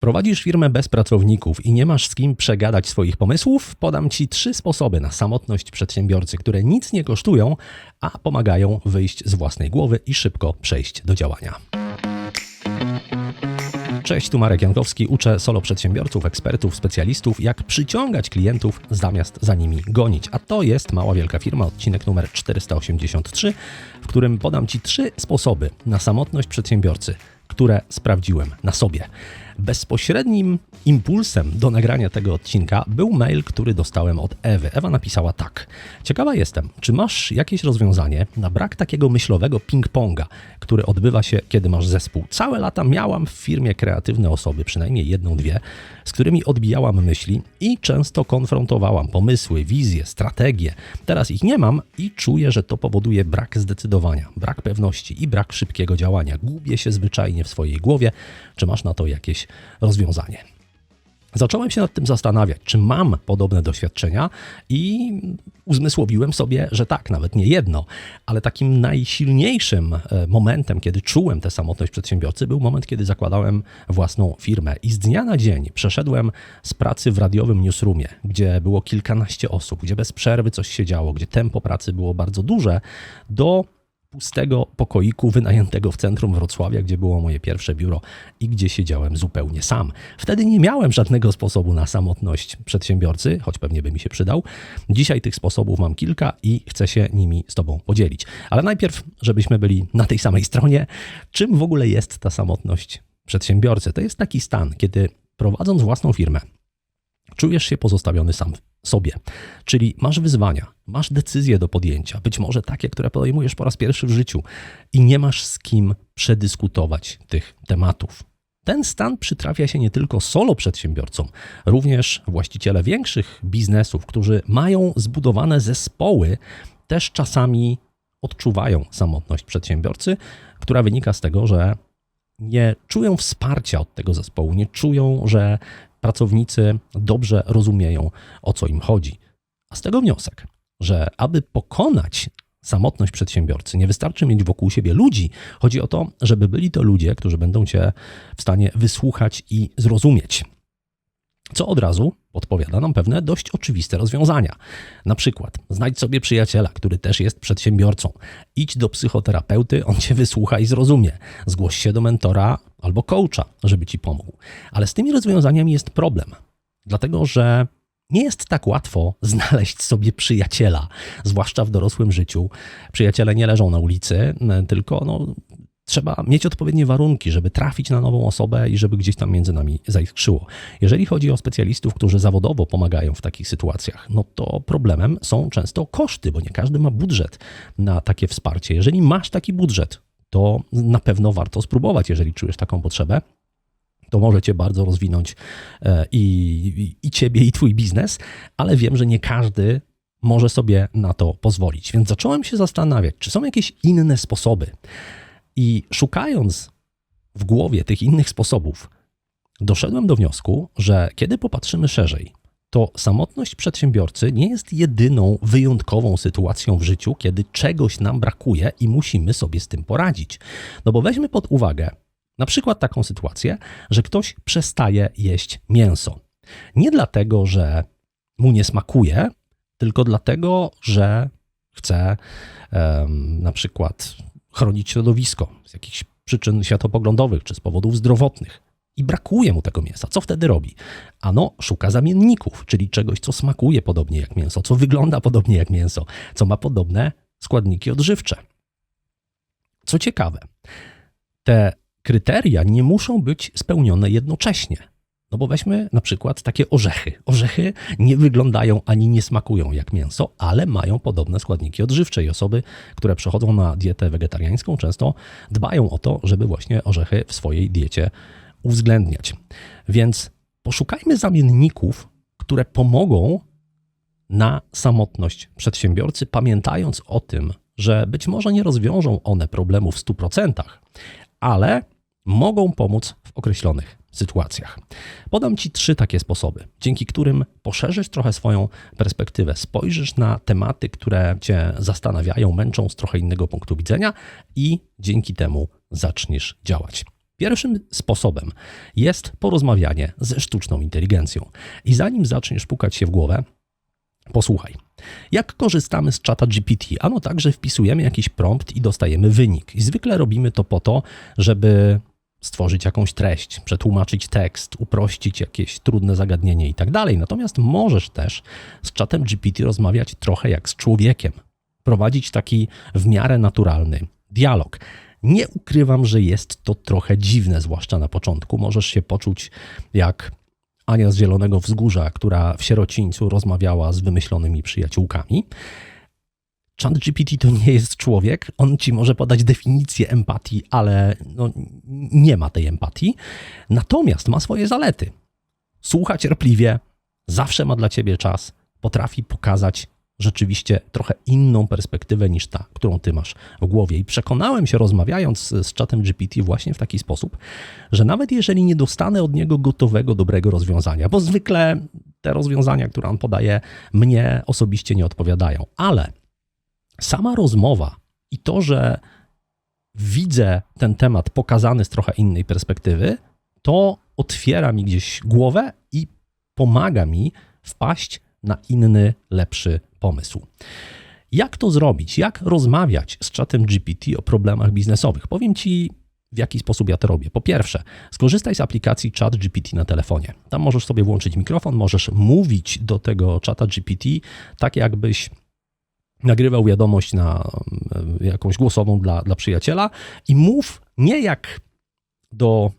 Prowadzisz firmę bez pracowników i nie masz z kim przegadać swoich pomysłów? Podam Ci trzy sposoby na samotność przedsiębiorcy, które nic nie kosztują, a pomagają wyjść z własnej głowy i szybko przejść do działania. Cześć, tu Marek Jankowski. Uczę solo przedsiębiorców, ekspertów, specjalistów, jak przyciągać klientów zamiast za nimi gonić. A to jest Mała Wielka Firma, odcinek numer 483, w którym podam Ci trzy sposoby na samotność przedsiębiorcy, które sprawdziłem na sobie. Bezpośrednim impulsem do nagrania tego odcinka był mail, który dostałem od Ewy. Ewa napisała tak. Ciekawa jestem, czy masz jakieś rozwiązanie na brak takiego myślowego ping-ponga, który odbywa się, kiedy masz zespół? Całe lata miałam w firmie kreatywne osoby, przynajmniej jedną, dwie, z którymi odbijałam myśli i często konfrontowałam pomysły, wizje, strategie. Teraz ich nie mam i czuję, że to powoduje brak zdecydowania, brak pewności i brak szybkiego działania. Gubię się zwyczajnie w swojej głowie. Czy masz na to jakieś rozwiązanie. Zacząłem się nad tym zastanawiać, czy mam podobne doświadczenia i uzmysłowiłem sobie, że tak, nawet nie jedno, ale takim najsilniejszym e, momentem, kiedy czułem tę samotność przedsiębiorcy, był moment, kiedy zakładałem własną firmę i z dnia na dzień przeszedłem z pracy w radiowym newsroomie, gdzie było kilkanaście osób, gdzie bez przerwy coś się działo, gdzie tempo pracy było bardzo duże, do pustego pokoiku wynajętego w centrum Wrocławia, gdzie było moje pierwsze biuro i gdzie siedziałem zupełnie sam. Wtedy nie miałem żadnego sposobu na samotność przedsiębiorcy, choć pewnie by mi się przydał. Dzisiaj tych sposobów mam kilka i chcę się nimi z Tobą podzielić. Ale najpierw, żebyśmy byli na tej samej stronie, czym w ogóle jest ta samotność przedsiębiorcy? To jest taki stan, kiedy prowadząc własną firmę, czujesz się pozostawiony sam sobie. Czyli masz wyzwania, masz decyzje do podjęcia, być może takie, które podejmujesz po raz pierwszy w życiu i nie masz z kim przedyskutować tych tematów. Ten stan przytrafia się nie tylko solo przedsiębiorcom, również właściciele większych biznesów, którzy mają zbudowane zespoły, też czasami odczuwają samotność przedsiębiorcy, która wynika z tego, że nie czują wsparcia od tego zespołu, nie czują, że pracownicy dobrze rozumieją, o co im chodzi. A z tego wniosek, że aby pokonać samotność przedsiębiorcy, nie wystarczy mieć wokół siebie ludzi. Chodzi o to, żeby byli to ludzie, którzy będą cię w stanie wysłuchać i zrozumieć co od razu podpowiada nam pewne dość oczywiste rozwiązania. Na przykład znajdź sobie przyjaciela, który też jest przedsiębiorcą. Idź do psychoterapeuty, on cię wysłucha i zrozumie. Zgłoś się do mentora albo coacha, żeby ci pomógł. Ale z tymi rozwiązaniami jest problem, dlatego że nie jest tak łatwo znaleźć sobie przyjaciela, zwłaszcza w dorosłym życiu. Przyjaciele nie leżą na ulicy, tylko no, trzeba mieć odpowiednie warunki, żeby trafić na nową osobę i żeby gdzieś tam między nami zaiskrzyło. Jeżeli chodzi o specjalistów, którzy zawodowo pomagają w takich sytuacjach, no to problemem są często koszty, bo nie każdy ma budżet na takie wsparcie. Jeżeli masz taki budżet, to na pewno warto spróbować, jeżeli czujesz taką potrzebę to może cię bardzo rozwinąć e, i, i, i ciebie, i twój biznes, ale wiem, że nie każdy może sobie na to pozwolić. Więc zacząłem się zastanawiać, czy są jakieś inne sposoby. I szukając w głowie tych innych sposobów, doszedłem do wniosku, że kiedy popatrzymy szerzej, to samotność przedsiębiorcy nie jest jedyną wyjątkową sytuacją w życiu, kiedy czegoś nam brakuje i musimy sobie z tym poradzić. No bo weźmy pod uwagę na przykład taką sytuację, że ktoś przestaje jeść mięso. Nie dlatego, że mu nie smakuje, tylko dlatego, że chce um, na przykład chronić środowisko z jakichś przyczyn światopoglądowych czy z powodów zdrowotnych i brakuje mu tego mięsa, co wtedy robi? Ano, szuka zamienników, czyli czegoś, co smakuje podobnie jak mięso, co wygląda podobnie jak mięso, co ma podobne składniki odżywcze. Co ciekawe, te kryteria nie muszą być spełnione jednocześnie. No bo weźmy na przykład takie orzechy. Orzechy nie wyglądają ani nie smakują jak mięso, ale mają podobne składniki odżywcze i osoby, które przechodzą na dietę wegetariańską, często dbają o to, żeby właśnie orzechy w swojej diecie uwzględniać. Więc poszukajmy zamienników, które pomogą na samotność przedsiębiorcy, pamiętając o tym, że być może nie rozwiążą one problemu w 100%, ale mogą pomóc w określonych sytuacjach. Podam Ci trzy takie sposoby, dzięki którym poszerzysz trochę swoją perspektywę, spojrzysz na tematy, które Cię zastanawiają, męczą z trochę innego punktu widzenia i dzięki temu zaczniesz działać. Pierwszym sposobem jest porozmawianie ze sztuczną inteligencją. I zanim zaczniesz pukać się w głowę, posłuchaj. Jak korzystamy z czata GPT? Ano tak, że wpisujemy jakiś prompt i dostajemy wynik. I zwykle robimy to po to, żeby stworzyć jakąś treść, przetłumaczyć tekst, uprościć jakieś trudne zagadnienie i tak dalej. Natomiast możesz też z czatem GPT rozmawiać trochę jak z człowiekiem, prowadzić taki w miarę naturalny dialog. Nie ukrywam, że jest to trochę dziwne, zwłaszcza na początku. Możesz się poczuć jak Ania z Zielonego Wzgórza, która w sierocińcu rozmawiała z wymyślonymi przyjaciółkami. ChatGPT to nie jest człowiek, on ci może podać definicję empatii, ale no, nie ma tej empatii. Natomiast ma swoje zalety. Słucha cierpliwie, zawsze ma dla ciebie czas, potrafi pokazać rzeczywiście trochę inną perspektywę niż ta, którą ty masz w głowie. I przekonałem się, rozmawiając z czatem GPT, właśnie w taki sposób, że nawet jeżeli nie dostanę od niego gotowego, dobrego rozwiązania, bo zwykle te rozwiązania, które on podaje, mnie osobiście nie odpowiadają, ale sama rozmowa i to, że widzę ten temat pokazany z trochę innej perspektywy, to otwiera mi gdzieś głowę i pomaga mi wpaść na inny, lepszy pomysł. Jak to zrobić? Jak rozmawiać z czatem GPT o problemach biznesowych? Powiem Ci, w jaki sposób ja to robię. Po pierwsze, skorzystaj z aplikacji Chat GPT na telefonie. Tam możesz sobie włączyć mikrofon, możesz mówić do tego czata GPT tak, jakbyś nagrywał wiadomość na jakąś głosową dla, dla przyjaciela i mów nie jak do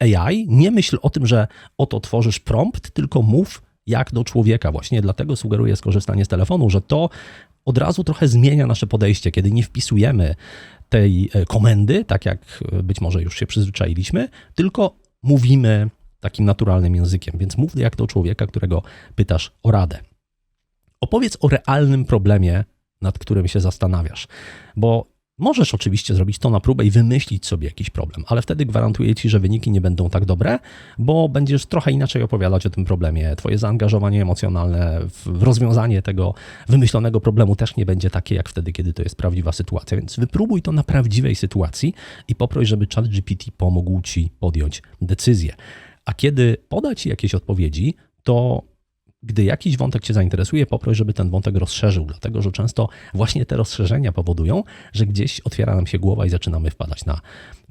AI, nie myśl o tym, że oto tworzysz prompt, tylko mów jak do człowieka. Właśnie dlatego sugeruję skorzystanie z telefonu, że to od razu trochę zmienia nasze podejście, kiedy nie wpisujemy tej e, komendy, tak jak e, być może już się przyzwyczailiśmy, tylko mówimy takim naturalnym językiem. Więc mów jak do człowieka, którego pytasz o radę. Opowiedz o realnym problemie, nad którym się zastanawiasz, bo Możesz oczywiście zrobić to na próbę i wymyślić sobie jakiś problem, ale wtedy gwarantuję ci, że wyniki nie będą tak dobre, bo będziesz trochę inaczej opowiadać o tym problemie. Twoje zaangażowanie emocjonalne w rozwiązanie tego wymyślonego problemu też nie będzie takie jak wtedy, kiedy to jest prawdziwa sytuacja. Więc wypróbuj to na prawdziwej sytuacji i poproś, żeby ChatGPT pomógł ci podjąć decyzję. A kiedy poda ci jakieś odpowiedzi, to gdy jakiś wątek Cię zainteresuje, poproś, żeby ten wątek rozszerzył, dlatego że często właśnie te rozszerzenia powodują, że gdzieś otwiera nam się głowa i zaczynamy wpadać na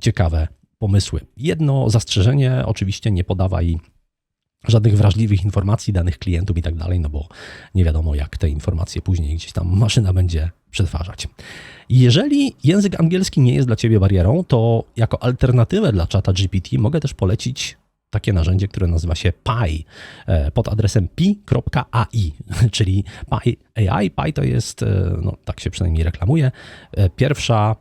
ciekawe pomysły. Jedno zastrzeżenie, oczywiście nie podawaj żadnych wrażliwych informacji, danych klientów i tak dalej, no bo nie wiadomo, jak te informacje później gdzieś tam maszyna będzie przetwarzać. Jeżeli język angielski nie jest dla Ciebie barierą, to jako alternatywę dla czata GPT mogę też polecić takie narzędzie, które nazywa się Pi e, pod adresem pi.ai, czyli Pi AI. Pi to jest, e, no tak się przynajmniej reklamuje, e, pierwsza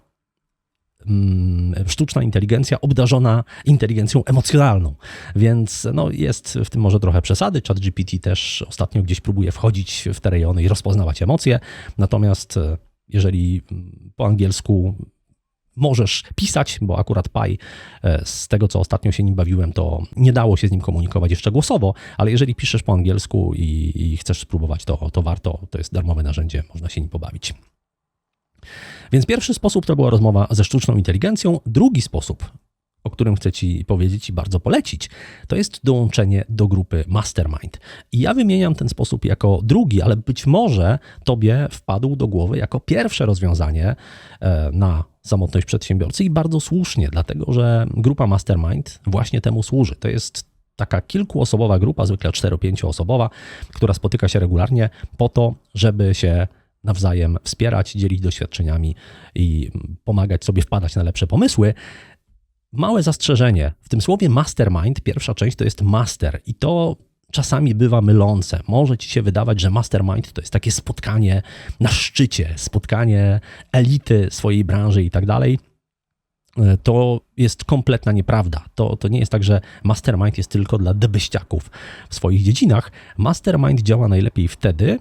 mm, sztuczna inteligencja obdarzona inteligencją emocjonalną, więc no, jest w tym może trochę przesady. ChatGPT też ostatnio gdzieś próbuje wchodzić w te rejony i rozpoznawać emocje, natomiast jeżeli po angielsku możesz pisać, bo akurat Pi, e, z tego co ostatnio się nim bawiłem, to nie dało się z nim komunikować jeszcze głosowo, ale jeżeli piszesz po angielsku i, i chcesz spróbować, to, to warto, to jest darmowe narzędzie, można się nim pobawić. Więc pierwszy sposób to była rozmowa ze sztuczną inteligencją. Drugi sposób o którym chcę Ci powiedzieć i bardzo polecić, to jest dołączenie do grupy Mastermind. I ja wymieniam ten sposób jako drugi, ale być może Tobie wpadł do głowy jako pierwsze rozwiązanie e, na samotność przedsiębiorcy i bardzo słusznie, dlatego że grupa Mastermind właśnie temu służy. To jest taka kilkuosobowa grupa, zwykle 4-5 osobowa, która spotyka się regularnie po to, żeby się nawzajem wspierać, dzielić doświadczeniami i pomagać sobie wpadać na lepsze pomysły. Małe zastrzeżenie. W tym słowie mastermind pierwsza część to jest master i to czasami bywa mylące. Może ci się wydawać, że mastermind to jest takie spotkanie na szczycie, spotkanie elity swojej branży i tak dalej. E, to jest kompletna nieprawda. To, to nie jest tak, że mastermind jest tylko dla debyściaków w swoich dziedzinach. Mastermind działa najlepiej wtedy,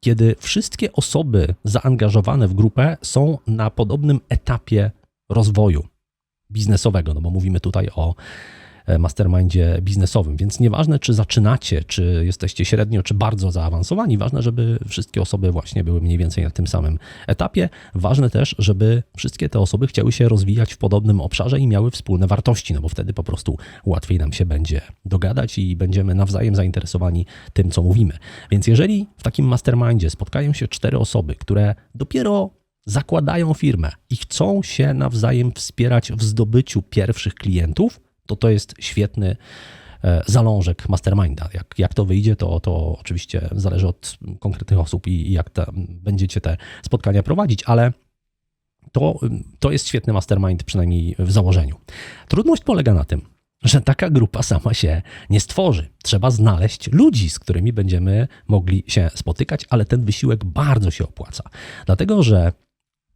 kiedy wszystkie osoby zaangażowane w grupę są na podobnym etapie rozwoju biznesowego, no bo mówimy tutaj o e, mastermindzie biznesowym. Więc nieważne, czy zaczynacie, czy jesteście średnio, czy bardzo zaawansowani, ważne, żeby wszystkie osoby właśnie były mniej więcej na tym samym etapie. Ważne też, żeby wszystkie te osoby chciały się rozwijać w podobnym obszarze i miały wspólne wartości, no bo wtedy po prostu łatwiej nam się będzie dogadać i będziemy nawzajem zainteresowani tym, co mówimy. Więc jeżeli w takim mastermindzie spotkają się cztery osoby, które dopiero zakładają firmę i chcą się nawzajem wspierać w zdobyciu pierwszych klientów, to to jest świetny e, zalążek masterminda. Jak, jak to wyjdzie, to, to oczywiście zależy od konkretnych osób i, jak te, będziecie te spotkania prowadzić, ale to, to jest świetny mastermind, przynajmniej w założeniu. Trudność polega na tym, że taka grupa sama się nie stworzy. Trzeba znaleźć ludzi, z którymi będziemy mogli się spotykać, ale ten wysiłek bardzo się opłaca. Dlatego, że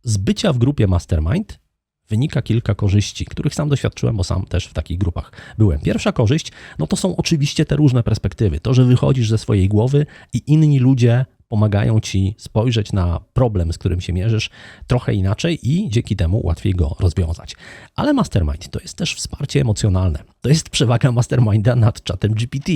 z bycia w grupie mastermind wynika kilka korzyści, których sam doświadczyłem, bo sam też w takich grupach byłem. Pierwsza korzyść, no to są oczywiście te różne perspektywy. To, że wychodzisz ze swojej głowy i inni ludzie pomagają ci spojrzeć na problem, z którym się mierzysz, trochę inaczej i dzięki temu łatwiej go rozwiązać. Ale mastermind to jest też wsparcie emocjonalne. To jest przewaga masterminda nad czatem GPT.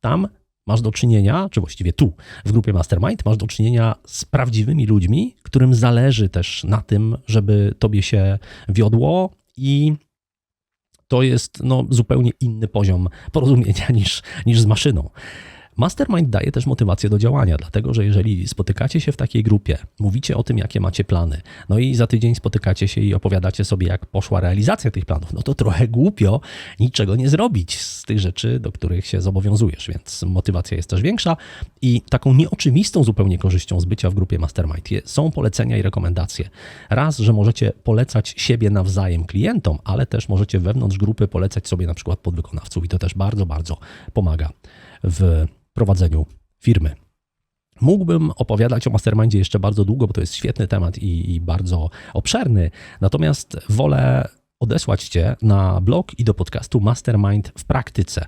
Tam masz do czynienia, czy właściwie tu, w grupie Mastermind, masz do czynienia z prawdziwymi ludźmi, którym zależy też na tym, żeby tobie się wiodło i to jest no, zupełnie inny poziom porozumienia niż, niż z maszyną. Mastermind daje też motywację do działania, dlatego że jeżeli spotykacie się w takiej grupie, mówicie o tym, jakie macie plany, no i za tydzień spotykacie się i opowiadacie sobie, jak poszła realizacja tych planów, no to trochę głupio niczego nie zrobić z tych rzeczy, do których się zobowiązujesz, więc motywacja jest też większa i taką nieoczywistą zupełnie korzyścią z bycia w grupie Mastermind są polecenia i rekomendacje. Raz, że możecie polecać siebie nawzajem klientom, ale też możecie wewnątrz grupy polecać sobie na przykład podwykonawców i to też bardzo, bardzo pomaga w prowadzeniu firmy. Mógłbym opowiadać o mastermindzie jeszcze bardzo długo, bo to jest świetny temat i, i bardzo obszerny, natomiast wolę odesłać Cię na blog i do podcastu Mastermind w praktyce.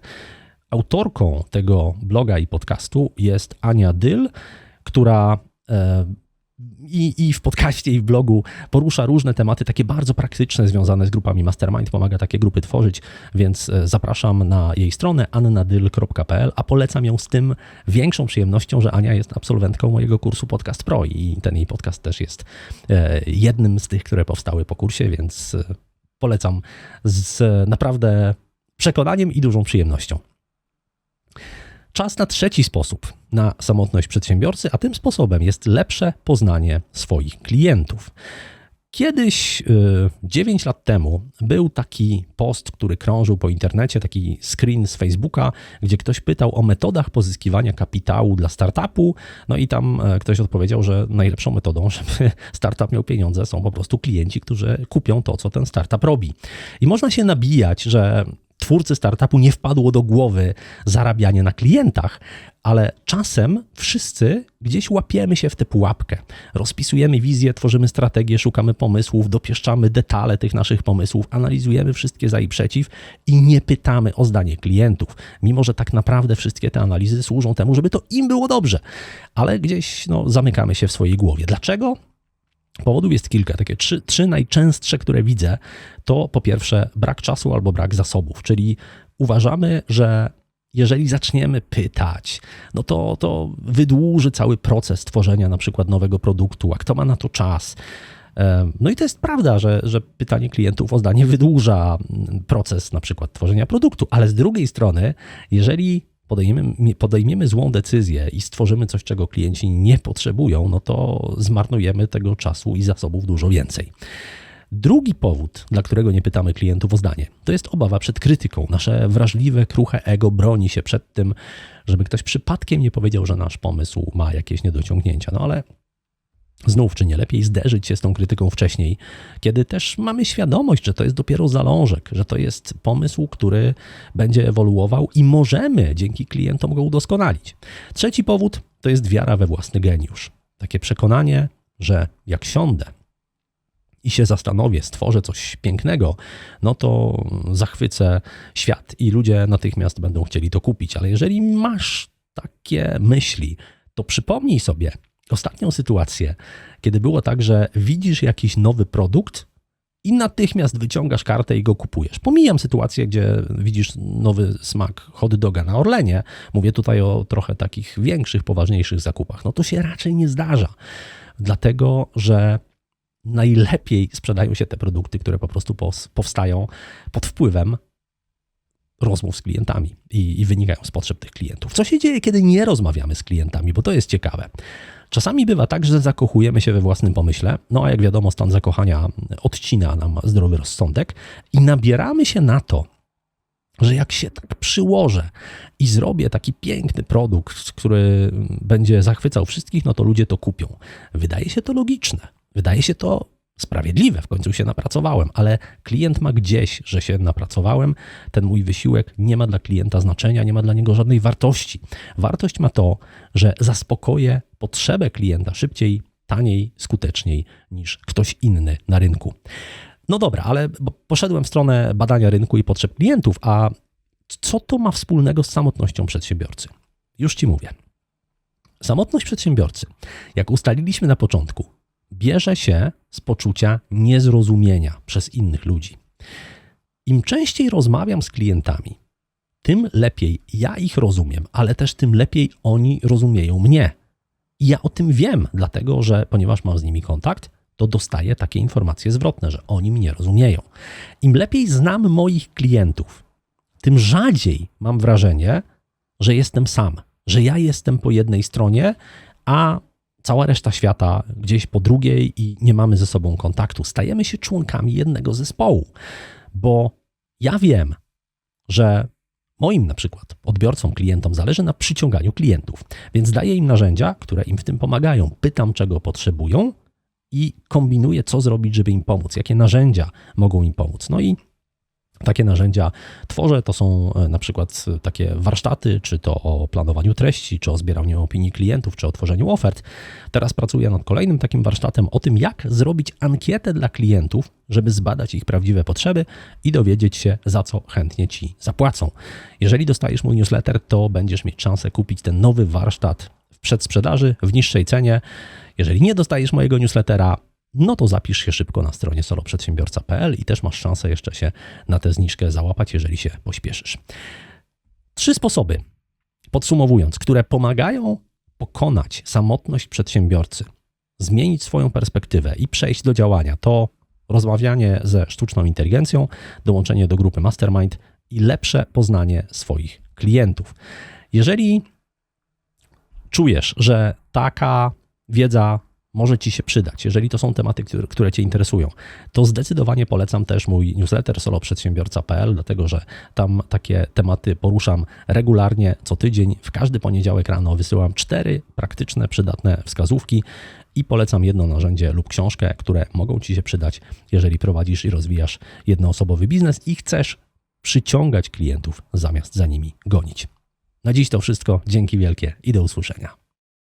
Autorką tego bloga i podcastu jest Ania Dyl, która e, i, i w podcaście, i w blogu porusza różne tematy, takie bardzo praktyczne, związane z grupami Mastermind. Pomaga takie grupy tworzyć, więc e, zapraszam na jej stronę annadyl.pl, a polecam ją z tym większą przyjemnością, że Ania jest absolwentką mojego kursu Podcast Pro i ten jej podcast też jest e, jednym z tych, które powstały po kursie, więc e, polecam z naprawdę przekonaniem i dużą przyjemnością. Czas na trzeci sposób na samotność przedsiębiorcy, a tym sposobem jest lepsze poznanie swoich klientów. Kiedyś, 9 y, lat temu, był taki post, który krążył po internecie, taki screen z Facebooka, gdzie ktoś pytał o metodach pozyskiwania kapitału dla startupu. No i tam e, ktoś odpowiedział, że najlepszą metodą, żeby startup miał pieniądze, są po prostu klienci, którzy kupią to, co ten startup robi. I można się nabijać, że twórcy startupu nie wpadło do głowy zarabianie na klientach, ale czasem wszyscy gdzieś łapiemy się w tę pułapkę. Rozpisujemy wizję, tworzymy strategię, szukamy pomysłów, dopieszczamy detale tych naszych pomysłów, analizujemy wszystkie za i przeciw i nie pytamy o zdanie klientów, mimo że tak naprawdę wszystkie te analizy służą temu, żeby to im było dobrze, ale gdzieś no, zamykamy się w swojej głowie. Dlaczego? Powodów jest kilka, takie trzy, trzy najczęstsze, które widzę, to po pierwsze brak czasu albo brak zasobów, czyli uważamy, że jeżeli zaczniemy pytać, no to, to wydłuży cały proces tworzenia na przykład nowego produktu, a kto ma na to czas. No i to jest prawda, że, że pytanie klientów o zdanie wydłuża proces na przykład tworzenia produktu, ale z drugiej strony, jeżeli podejmiemy, podejmiemy złą decyzję i stworzymy coś, czego klienci nie potrzebują, no to zmarnujemy tego czasu i zasobów dużo więcej. Drugi powód, dla którego nie pytamy klientów o zdanie, to jest obawa przed krytyką. Nasze wrażliwe, kruche ego broni się przed tym, żeby ktoś przypadkiem nie powiedział, że nasz pomysł ma jakieś niedociągnięcia. No ale Znów, czy nie lepiej zderzyć się z tą krytyką wcześniej, kiedy też mamy świadomość, że to jest dopiero zalążek, że to jest pomysł, który będzie ewoluował i możemy dzięki klientom go udoskonalić. Trzeci powód to jest wiara we własny geniusz. Takie przekonanie, że jak siądę i się zastanowię, stworzę coś pięknego, no to zachwycę świat i ludzie natychmiast będą chcieli to kupić. Ale jeżeli masz takie myśli, to przypomnij sobie, ostatnią sytuację, kiedy było tak, że widzisz jakiś nowy produkt i natychmiast wyciągasz kartę i go kupujesz. Pomijam sytuację, gdzie widzisz nowy smak hot doga na Orlenie. Mówię tutaj o trochę takich większych, poważniejszych zakupach. No to się raczej nie zdarza, dlatego że najlepiej sprzedają się te produkty, które po prostu powstają pod wpływem rozmów z klientami i, i, wynikają z potrzeb tych klientów. Co się dzieje, kiedy nie rozmawiamy z klientami, bo to jest ciekawe. Czasami bywa tak, że zakochujemy się we własnym pomyśle, no a jak wiadomo, stan zakochania odcina nam zdrowy rozsądek i nabieramy się na to, że jak się tak przyłożę i zrobię taki piękny produkt, który będzie zachwycał wszystkich, no to ludzie to kupią. Wydaje się to logiczne. Wydaje się to sprawiedliwe, w końcu się napracowałem, ale klient ma gdzieś, że się napracowałem, ten mój wysiłek nie ma dla klienta znaczenia, nie ma dla niego żadnej wartości. Wartość ma to, że zaspokoję potrzebę klienta szybciej, taniej, skuteczniej niż ktoś inny na rynku. No dobra, ale poszedłem w stronę badania rynku i potrzeb klientów, a co to ma wspólnego z samotnością przedsiębiorcy? Już ci mówię. Samotność przedsiębiorcy, jak ustaliliśmy na początku, bierze się z poczucia niezrozumienia przez innych ludzi. Im częściej rozmawiam z klientami, tym lepiej ja ich rozumiem, ale też tym lepiej oni rozumieją mnie. I ja o tym wiem, dlatego że ponieważ mam z nimi kontakt, to dostaję takie informacje zwrotne, że oni mnie rozumieją. Im lepiej znam moich klientów, tym rzadziej mam wrażenie, że jestem sam, że ja jestem po jednej stronie, a cała reszta świata gdzieś po drugiej i nie mamy ze sobą kontaktu. Stajemy się członkami jednego zespołu, bo ja wiem, że moim na przykład odbiorcom, klientom zależy na przyciąganiu klientów, więc daję im narzędzia, które im w tym pomagają. Pytam, czego potrzebują i kombinuję, co zrobić, żeby im pomóc, jakie narzędzia mogą im pomóc. No i takie narzędzia tworzę. To są e, na przykład takie warsztaty, czy to o planowaniu treści, czy o zbieraniu opinii klientów, czy o tworzeniu ofert. Teraz pracuję nad kolejnym takim warsztatem o tym, jak zrobić ankietę dla klientów, żeby zbadać ich prawdziwe potrzeby i dowiedzieć się, za co chętnie ci zapłacą. Jeżeli dostajesz mój newsletter, to będziesz mieć szansę kupić ten nowy warsztat w przedsprzedaży w niższej cenie. Jeżeli nie dostajesz mojego newslettera, no to zapisz się szybko na stronie soloprzedsiębiorca.pl i też masz szansę jeszcze się na tę zniżkę załapać, jeżeli się pośpieszysz. Trzy sposoby, podsumowując, które pomagają pokonać samotność przedsiębiorcy, zmienić swoją perspektywę i przejść do działania, to rozmawianie ze sztuczną inteligencją, dołączenie do grupy Mastermind i lepsze poznanie swoich klientów. Jeżeli czujesz, że taka wiedza może Ci się przydać. Jeżeli to są tematy, które, które Cię interesują, to zdecydowanie polecam też mój newsletter soloprzedsiębiorca.pl, dlatego że tam takie tematy poruszam regularnie, co tydzień. W każdy poniedziałek rano wysyłam cztery praktyczne, przydatne wskazówki i polecam jedno narzędzie lub książkę, które mogą Ci się przydać, jeżeli prowadzisz i rozwijasz jednoosobowy biznes i chcesz przyciągać klientów zamiast za nimi gonić. Na dziś to wszystko. Dzięki wielkie i do usłyszenia.